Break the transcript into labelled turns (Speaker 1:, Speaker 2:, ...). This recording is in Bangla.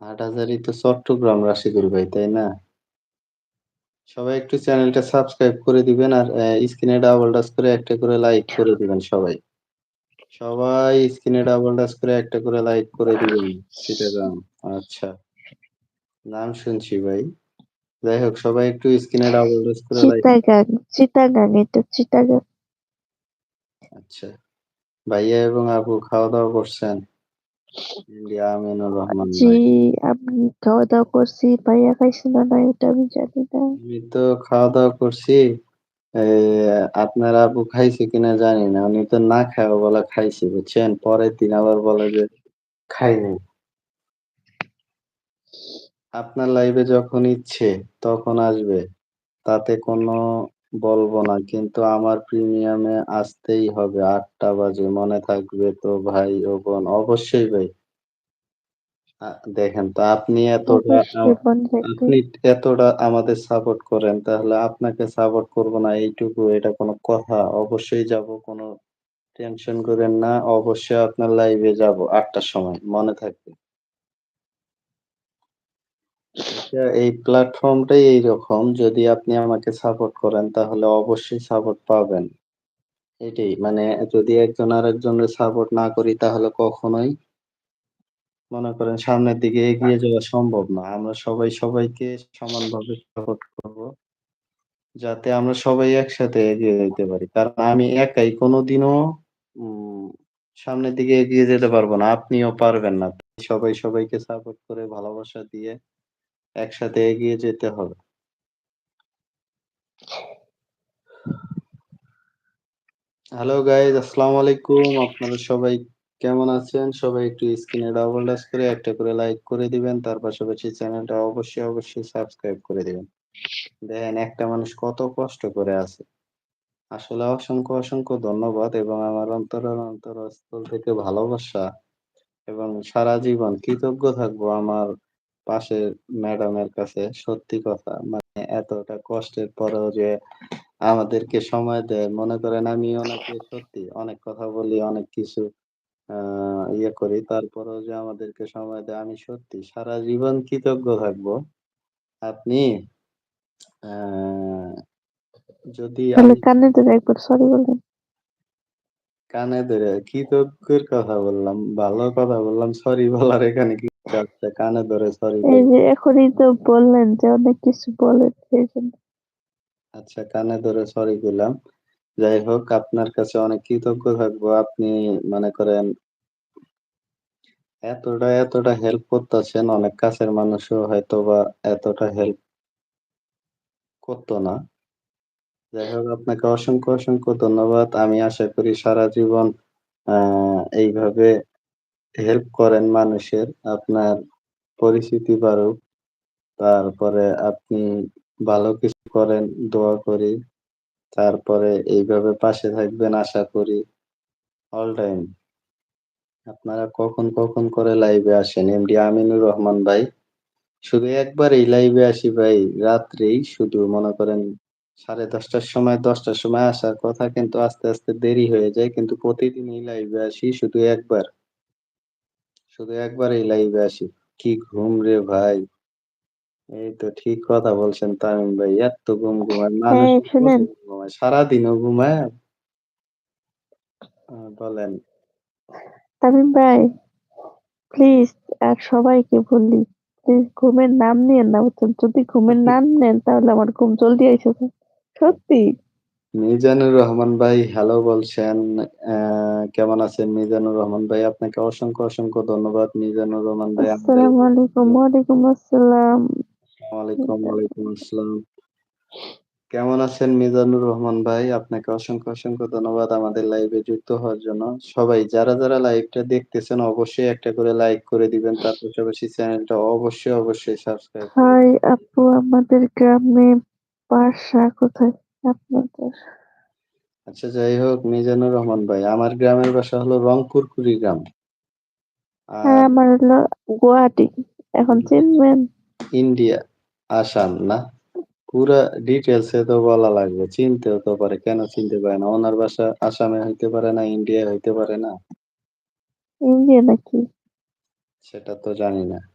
Speaker 1: হাটহাজারী তো চট্টগ্রাম রাশিদুল ভাই, তাই না? সবাই একটু চ্যানেলটা সাবস্ক্রাইব করে দিবেন আর স্ক্রিনে ডাবল টাচ করে একটা করে লাইক করে দিবেন সবাই। সবাই স্ক্রিনে ডাবল টাচ করে একটা করে লাইক করে দিবেন। চিটাগাং আচ্ছা। নাম শুনছি ভাই। যাই হোক সবাই একটু স্ক্রিনে ডাবল টাচ করে লাইক
Speaker 2: চিটাগাং, চিটাগাং এটা চিটাগাং।
Speaker 1: আচ্ছা। ভাইয়া এবং আপু খাওয়া-দাওয়া করছেন? জি, আমিনুর রহমান
Speaker 2: জি, আমি খাওয়া-দাওয়া করছি। ভাইয়া খাইছে না নাই এটা আমি জানি না।
Speaker 1: আমি তো খাওয়া-দাওয়া করছি। এই আপনার আপু খাইছে কিনা জানি না। উনি তো না খাওয়া বলা খাইছে বুঝছেন? পরের দিন আবার বলে যে খাই নাই। আপনার লাইভে যখন ইচ্ছে তখন আসবে। তাতে কোনো বলব না। কিন্তু আমার প্রিমিয়ামে আসতেই হবে আটটা বাজে। মনে থাকবে তো ভাই ও বোন? অবশ্যই ভাই। আ দেখেন তো আপনি এতটা
Speaker 2: অবশ্যই।
Speaker 1: আপনি এতটা আমাদের সাপোর্ট করেন তাহলে আপনাকে সাপোর্ট করব না এইটুকু এটা কোনো কথা? অবশ্যই যাব কোনো টেনশন করেন না। অবশ্যই আপনার লাইভে যাব আটটার সময়। মনে থাকবে। এটা এই প্ল্যাটফর্মটাই এইরকম। যদি আপনি আমাকে সাপোর্ট করেন তাহলে অবশ্যই সাপোর্ট পাবেন। এটাই মানে যদি একজন আরেকজনের সাপোর্ট না করি তাহলে কখনোই মনে করেন সামনের দিকে এগিয়ে যাওয়া সম্ভব না। আমরা সবাই সবাইকে সমানভাবে সাপোর্ট করব। যাতে আমরা সবাই একসাথে এগিয়ে যেতে পারি। কারণ আমি একাই কোনোদিনও উম সামনের দিকে এগিয়ে যেতে পারব না। আপনিও পারবেন না। সবাই সবাইকে সাপোর্ট করে ভালোবাসা দিয়ে একসাথে এগিয়ে যেতে হবে। হ্যালো গাইস আসসালামু আলাইকুম। আপনারা সবাই কেমন আছেন? সবাই একটু স্ক্রিনে ডাবল টাচ করে একটা করে লাইক করে দিবেন। তার পাশাপাশি চ্যানেলটা অবশ্যই, অবশ্যই সাবস্ক্রাইব করে দিবেন। দেখেন একটা মানুষ কত কষ্ট করে আছে। আসলে অসংখ্য, অসংখ্য ধন্যবাদ এবং আমার অন্তরের অন্তরস্থল থেকে ভালোবাসা এবং সারা জীবন কৃতজ্ঞ থাকব আমার পাশের ম্যাডামের কাছে। সত্যি কথা মানে এতটা কষ্টের পরেও যে আমাদেরকে সময় দেয়। মনে করেন আমি ওনাকে সত্যি অনেক কথা বলি, অনেক কিছু ইয়ে করি। তারপরেও যে আমাদেরকে সময় দেয় আমি সত্যি সারা জীবন কৃতজ্ঞ থাকব। আপনি যদি
Speaker 2: কানে ধরে একবার সরি বলেন।
Speaker 1: কানে ধরে কৃতজ্ঞের কথা বললাম, ভালো কথা বললাম। সরি বলার এখানে কি আছে? কানে ধরে সরি
Speaker 2: এই যে এখনই তো বললেন যে অনেক কিছু বলেন সেইজন্য।
Speaker 1: আচ্ছা কানে ধরে সরি কইলাম। যাই হোক আপনার কাছে অনেক কৃতজ্ঞ থাকব। আপনি মনে করেন এতটা, এতটা হেল্প করতেছেন অনেক কাছের মানুষও হয়তো বা এতটা হেল্প করতো না। যাই হোক আপনাকে অসংখ্য, অসংখ্য ধন্যবাদ। আমি আশা করি সারা জীবন এইভাবে হেল্প করেন মানুষের। আপনার পরিচিতি বাড়ুক। তারপরে আপনি ভালো কিছু করেন, দোয়া করি। তারপরে এইভাবে পাশে থাকবেন আশা করি। All time. আপনারা কখন, কখন করে লাইভে আসেন? এমডি আমিনুর রহমান ভাই। শুধু একবার এই লাইভে আসি ভাই রাত্রেই শুধু মনে করেন সাড়ে দশটার সময় দশটার সময় আসার কথা কিন্তু আস্তে, আস্তে দেরি হয়ে যায়। কিন্তু প্রতিদিনই লাইভে আসি শুধু একবার। শুধু একবারই লাইভে আসি। কি ঘুম রে ভাই! এই তো ঠিক কথা বলছেন তামিম ভাই। এত্ত ঘুম ঘুমায় মানুষ
Speaker 2: হ্যাঁ।
Speaker 1: কতক্ষণ ঘুমায়? সারাদিনও ঘুমায়? বলেন।
Speaker 2: তামিম ভাই প্লিজ আর সবাইকে বললি প্লিজ ঘুমের নাম নিয়েন না বুঝছেন? যদি ঘুমের নাম নেন তাহলে আমার ঘুম জলদি আইসা যায়। সত্যি।
Speaker 1: মিজানুর রহমান ভাই হ্যালো বলছেন। কেমন আছেন মিজানুর রহমান ভাই? আপনাকে অসংখ্য, অসংখ্য ধন্যবাদ মিজানুর রহমান ভাই
Speaker 2: আসসালামু আলাইকুম। ওয়ালাইকুম আসসালাম।
Speaker 1: ওয়ালাইকুম, ওয়ালাইকুম আসসালাম। কেমন আছেন মিজানুর রহমান ভাই? আপনাকে অসংখ্য, অসংখ্য ধন্যবাদ আমাদের লাইভে যুক্ত হওয়ার জন্য। সবাই যারা, যারা লাইভটা দেখতেছেন অবশ্যই একটা করে লাইক করে দিবেন। তার পাশাপাশি চ্যানেলটা অবশ্যই, অবশ্যই সাবস্ক্রাইব করে
Speaker 2: হাই আপু আমাদের গ্রামে বাসা কোথায় আপনাদের?
Speaker 1: আচ্ছা যাই হোক মিজানুর রহমান ভাই, আমার গ্রামের বাসা হলো রংপুর কুড়িগ্রাম।
Speaker 2: হ্যাঁ, আমার হলো গুয়াহাটি। এখন চিনবেন?
Speaker 1: ইন্ডিয়া, আসাম না? পুরা ডিটেইলস এ তো বলা লাগবে। চিনতেও তো পারে। কেন চিনতে পারে না? ওনার বাসা আসামে হইতে পারে না, ইন্ডিয়ায় হইতে পারে না?
Speaker 2: ইন্ডিয়া নাকি?
Speaker 1: সেটা তো জানি না।